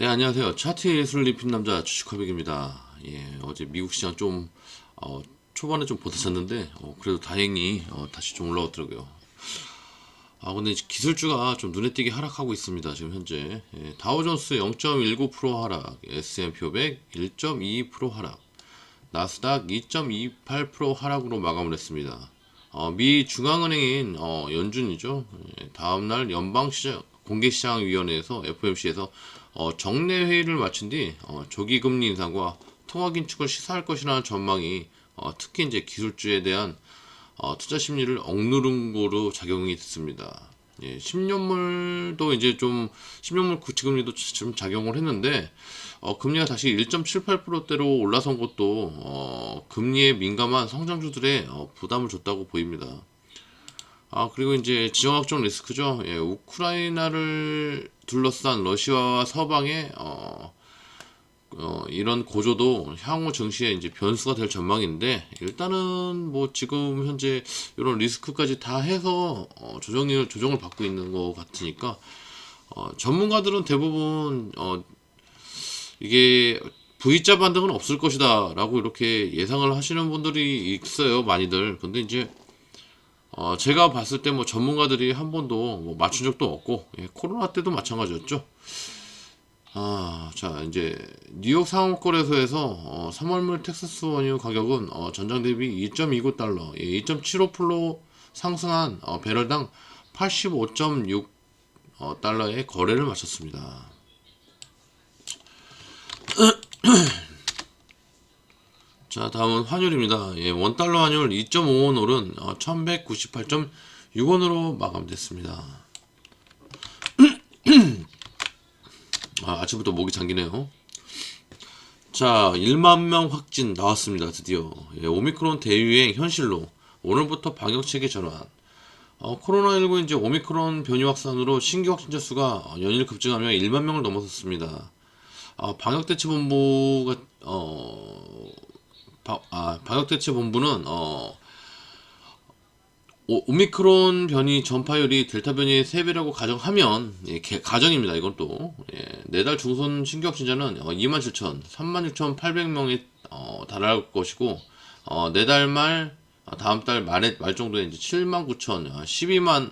네, 안녕하세요. 차트 예술 입힌 남자 주식화백입니다. 예, 어제 미국 시장 좀, 어, 초반에 좀 보태졌는데, 어, 그래도 다행히, 어, 다시 좀 올라왔더라고요. 아, 근데 기술주가 좀 눈에 띄게 하락하고 있습니다. 지금 현재. 예, 다우존스 0.19% 하락, S&P 500 1.22% 하락, 나스닥 2.28% 하락으로 마감을 했습니다. 어, 미 중앙은행인 어, 연준이죠. 예, 다음날 연방시장 공개시장위원회에서 FOMC에서 어, 정례 회의를 마친 뒤 어, 조기 금리 인상과 통화 긴축을 시사할 것이라는 전망이 어, 특히 이제 기술주에 대한 어, 투자 심리를 억누른 거로 작용이 됐습니다. 예, 10년물도 이제 좀 10년물 구치금리도 좀 작용을 했는데 어, 금리가 다시 1.78%대로 올라선 것도 어, 금리에 민감한 성장주들의 어, 부담을 줬다고 보입니다. 아 그리고 이제 지정학적 리스크죠. 예, 우크라이나를 둘러싼 러시아와 서방의 어, 어, 이런 고조도 향후 증시에 이제 변수가 될 전망인데 일단은 뭐 지금 현재 이런 리스크까지 다 해서 어, 조정을 조정을 받고 있는 것 같으니까 어, 전문가들은 대부분 어, 이게 V자 반등은 없을 것이다라고 이렇게 예상을 하시는 분들이 있어요 많이들. 근데 이제 어, 제가 봤을 때 뭐 전문가들이 한 번도 뭐 맞춘 적도 없고 예, 코로나 때도 마찬가지였죠. 아, 자 이제 뉴욕 상업거래소에서 어, 3월물 텍사스 원유 가격은 어, 전장 대비 2.29 달러, 예, 2.75% 상승한 어, 배럴당 85.6 어, 달러의 거래를 마쳤습니다. 자, 다음은 환율입니다. 예, 원달러 환율 2.5원 오른 어, 1198.6원으로 마감됐습니다. 아, 아침부터 목이 잠기네요. 자, 1만 명 확진 나왔습니다. 드디어. 예, 오미크론 대유행 현실로 오늘부터 방역 체계 전환. 어, 코로나19 이제 오미크론 변이 확산으로 신규 확진자 수가 연일 급증하며 1만 명을 넘어섰습니다. 아, 방역대책본부가 어, 바, 아, 방역대책본부는 어, 오, 오미크론 변이 전파율이 델타 변이의 3배라고 가정하면 예, 개- 가정입니다. 이건 또 예, 네달 중선 신규 확진자는 어, 27,000, 36,800명에 어, 달할 것이고 어, 네달 말 어, 다음 달 말에 말 정도에 이제 79,000, 어, 12만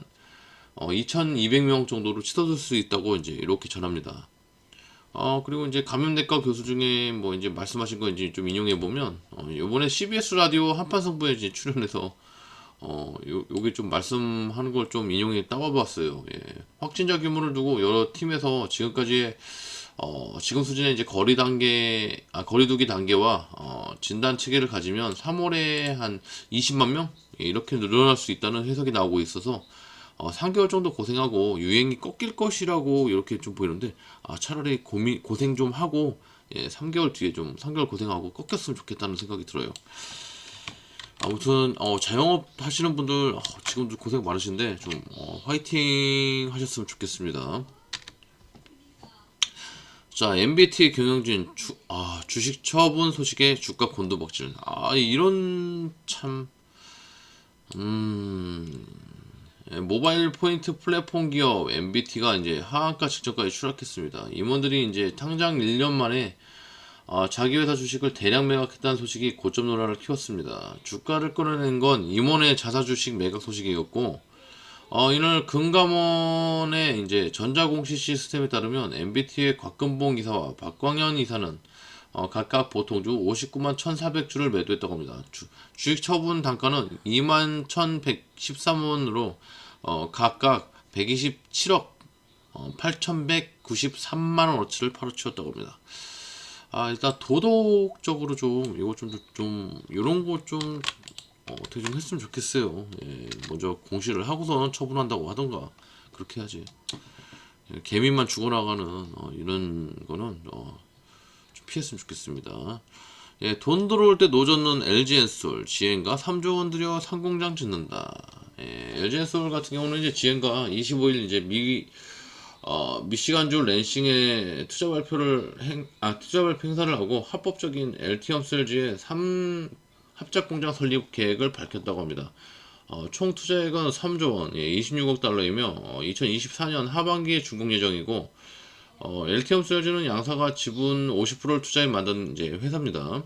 어, 2,200명 정도로 치솟을 수 있다고 이제 이렇게 전합니다. 어, 그리고 이제 감염내과 교수 중에 뭐 이제 말씀하신 거 이제 좀 인용해 보면, 어, 요번에 CBS 라디오 한판 승부에 이제 출연해서, 어, 요, 요게 좀 말씀하는 걸 좀 인용해 따와 봤어요. 예. 확진자 규모를 두고 여러 팀에서 지금까지의, 어, 지금 수준의 이제 거리 단계, 아, 거리두기 단계와, 어, 진단 체계를 가지면 3월에 한 20만 명? 예, 이렇게 늘어날 수 있다는 해석이 나오고 있어서, 어, 3개월 정도 고생하고 유행이 꺾일 것이라고 이렇게 좀 보이는데 아, 차라리 고민 고생 좀 하고 예, 3개월 뒤에 좀 3개월 고생하고 꺾였으면 좋겠다는 생각이 들어요. 아무튼 어, 자영업 하시는 분들 어, 지금도 고생 많으신데 좀 어, 화이팅 하셨으면 좋겠습니다. 자, MBT 경영진 주, 아, 주식 처분 소식에 주가 곤두박질. 아, 이런 참 음. 예, 모바일 포인트 플랫폼 기업 MBT가 이제 하한가 직전까지 추락했습니다. 임원들이 이제 당장 1년 만에 어, 자기 회사 주식을 대량 매각했다는 소식이 고점 논란을 키웠습니다. 주가를 끌어낸 건 임원의 자사 주식 매각 소식이었고, 어, 이날 금감원의 이제 전자공시 시스템에 따르면 MBT의 곽근봉 이사와 박광현 이사는 어, 각각 보통주 59만 1,400주를 매도했다고 합니다. 주, 주식 처분 단가는 2만 1,113원으로 어, 각각 127억 어, 8,193만 원어치를 팔아치웠다고 합니다. 아 일단 도덕적으로 좀 이거 좀좀 이런 거좀 어, 어떻게 좀 했으면 좋겠어요. 예, 먼저 공시를 하고선 처분한다고 하던가 그렇게 하지. 예, 개미만 죽어나가는 어, 이런 거는 어, 좀 피했으면 좋겠습니다. 예, 돈 들어올 때 노젓는 LG엔솔 지엔가 3조 원 들여 상공장 짓는다. 예, LG엔솔 같은 경우는 이제 지엔가 25일 이제 미 어, 미시간주 랜싱에 투자 발표를 행, 아, 투자 발표 행사를 하고 합법적인 LTM 셀지의 3 합작 공장 설립 계획을 밝혔다고 합니다. 어, 총 투자액은 3조 원, 예, 26억 달러이며 어, 2024년 하반기에 준공 예정이고 어, LTM 세일즈는 양사가 지분 50%를 투자해 만든 이제 회사입니다.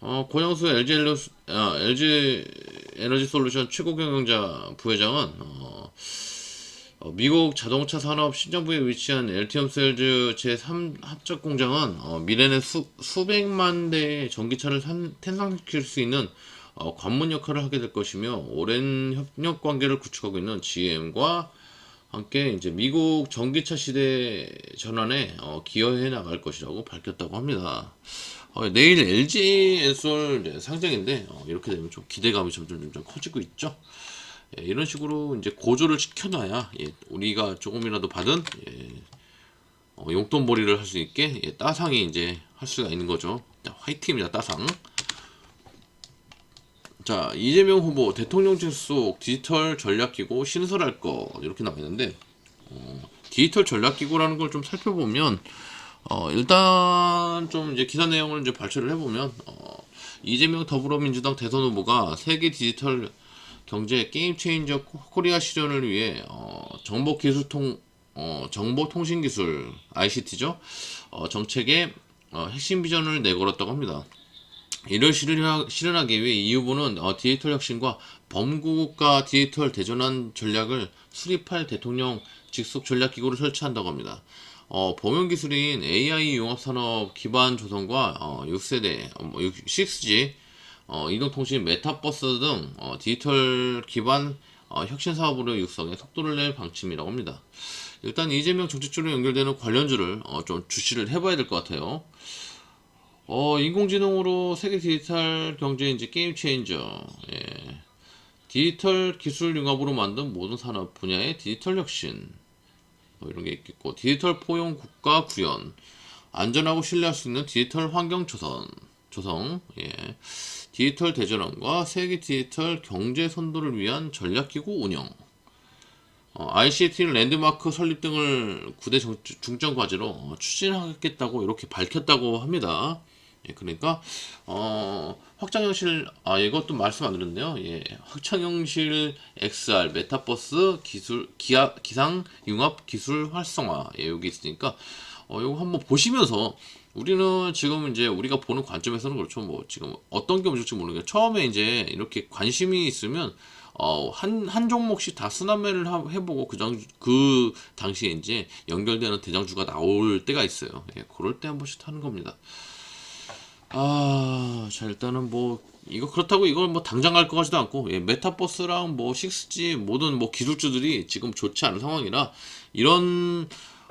어, 고영수 LG, 엘로, 아, LG 에너지 솔루션 최고 경영자 부회장은 어, 어, 미국 자동차 산업 신정부에 위치한 LTM 셀즈 제3 합작 공장은 어, 미래는 수, 수백만 대의 전기차를 산, 생산시킬 수 있는 어, 관문 역할을 하게 될 것이며 오랜 협력 관계를 구축하고 있는 GM과 함께 이제 미국 전기차 시대 전환에 어, 기여해 나갈 것이라고 밝혔다고 합니다. 어, 내일 LG 엔솔 상장인데 어, 이렇게 되면 좀 기대감이 점점 점점 커지고 있죠. 예, 이런 식으로 이제 고조를 시켜놔야 예, 우리가 조금이라도 받은 예, 어, 용돈벌이를 할 수 있게 예, 따상이 이제 할 수가 있는 거죠. 자, 화이팅입니다, 따상. 자, 이재명 후보 대통령직 속 디지털 전략기구 신설할 거 이렇게 나와 있는데 어, 디지털 전략기구라는 걸 좀 살펴보면 어, 일단 좀 이제 기사 내용을 이제 발췌를 해보면 어, 이재명 더불어민주당 대선 후보가 세계 디지털 경제 게임 체인저 코리아 실현을 위해 어, 정보 기술 통 어, 정보통신기술 ICT죠 어, 정책의 어, 핵심 비전을 내걸었다고 합니다. 이를 실현하, 실현하 기 위해 이 후보는 어, 디지털 혁신과 범국가 디지털 대전환 전략을 수립할 대통령 직속 전략기구를 설치한다고 합니다. 어, 범용 기술인 AI 융합 산업 기반 조성과 어, 6세대, 어, 뭐 6G, 어, 이동통신 메타버스 등 어, 디지털 기반 어, 혁신 사업으로 육성에 속도를 낼 방침이라고 합니다. 일단 이재명 정책주로 연결되는 관련주를 어, 좀 주시를 해봐야 될 것 같아요. 어, 인공지능으로 세계 디지털 경제 이제 게임 체인저. 예. 디지털 기술 융합으로 만든 모든 산업 분야의 디지털 혁신. 뭐 이런 게 있겠고, 디지털 포용 국가 구현. 안전하고 신뢰할 수 있는 디지털 환경 조성. 조성. 예. 디지털 대전환과 세계 디지털 경제 선도를 위한 전략기구 운영. 어, ICT 랜드마크 설립 등을 9대 정- 중점 과제로 어, 추진하겠다고 이렇게 밝혔다고 합니다. 예, 그러니까 어, 확장 형실 아 이것도 말씀 안 드렸네요. 예, 확장 형실 XR 메타버스 기술 기하, 기상 융합 기술 활성화 예, 여기 있으니까 어, 이거 한번 보시면서 우리는 지금 이제 우리가 보는 관점에서는 그렇죠. 뭐 지금 어떤 게 문제일지 모르겠는데 처음에 이제 이렇게 관심이 있으면 어, 한, 한 종목씩 다 순환매를 하- 해보고 그, 장, 그 당시에 이제 연결되는 대장주가 나올 때가 있어요. 예, 그럴 때 한 번씩 타는 겁니다. 아, 자, 일단은 뭐, 이거 그렇다고 이걸 뭐 당장 갈 것 같지도 않고, 예, 메타버스랑 뭐 6G 모든 뭐 기술주들이 지금 좋지 않은 상황이라 이런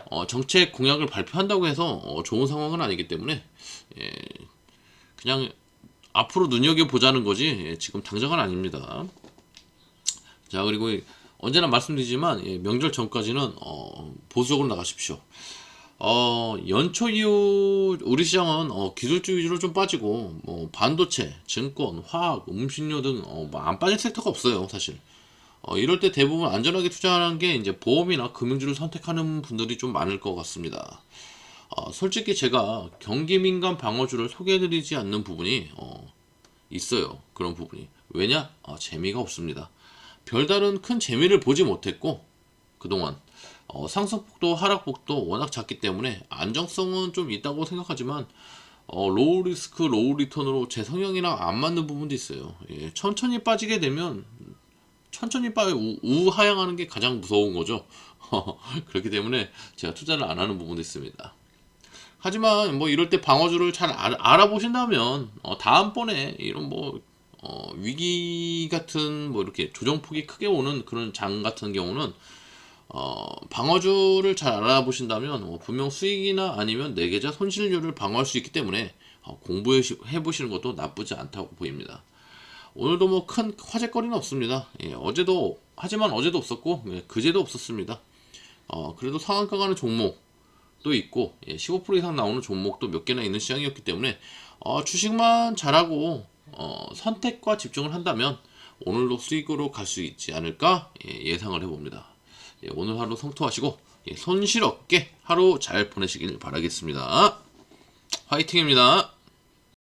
어, 정책 공약을 발표한다고 해서 어, 좋은 상황은 아니기 때문에, 예, 그냥 앞으로 눈여겨 보자는 거지, 예, 지금 당장은 아닙니다. 자, 그리고 이- 언제나 말씀드리지만, 예, 명절 전까지는 어, 보수적으로 나가십시오. 어, 연초 이후 우리 시장은 어, 기술주 위주로 좀 빠지고 뭐 반도체, 증권, 화학, 음식료 등 어, 뭐안 빠질 섹터가 없어요, 사실. 어, 이럴 때 대부분 안전하게 투자하는 게 이제 보험이나 금융주를 선택하는 분들이 좀 많을 것 같습니다. 어, 솔직히 제가 경기 민감 방어주를 소개해드리지 않는 부분이 어, 있어요. 그런 부분이. 왜냐? 어, 재미가 없습니다. 별다른 큰 재미를 보지 못했고 그동안 어, 상승폭도 하락폭도 워낙 작기 때문에 안정성은 좀 있다고 생각하지만 어, 로우 리스크 로우 리턴으로 제 성향이랑 안 맞는 부분도 있어요. 예, 천천히 빠지게 되면 천천히 빠 우, 우하향하는 게 가장 무서운 거죠. 그렇기 때문에 제가 투자를 안 하는 부분도 있습니다. 하지만 뭐 이럴 때 방어주를 잘 알, 알아보신다면 어, 다음번에 이런 뭐 어, 위기 같은 뭐 이렇게 조정폭이 크게 오는 그런 장 같은 경우는 어, 방어주를 잘 알아보신다면 어, 분명 수익이나 아니면 내 계좌 손실률을 방어할 수 있기 때문에 어, 공부해 시- 보시는 것도 나쁘지 않다고 보입니다. 오늘도 뭐 큰 화제거리는 없습니다. 예, 어제도 하지만 어제도 없었고 예, 그제도 없었습니다. 어, 그래도 상한가 가는 종목도 있고 예, 15% 이상 나오는 종목도 몇 개나 있는 시장이었기 때문에 어, 주식만 잘하고 어, 선택과 집중을 한다면 오늘도 수익으로 갈 수 있지 않을까 예, 상을 해봅니다. 예, 오늘 하루 성투하시고 예, 손실 없게 하루 잘 보내시길 바라겠습니다. 화이팅입니다.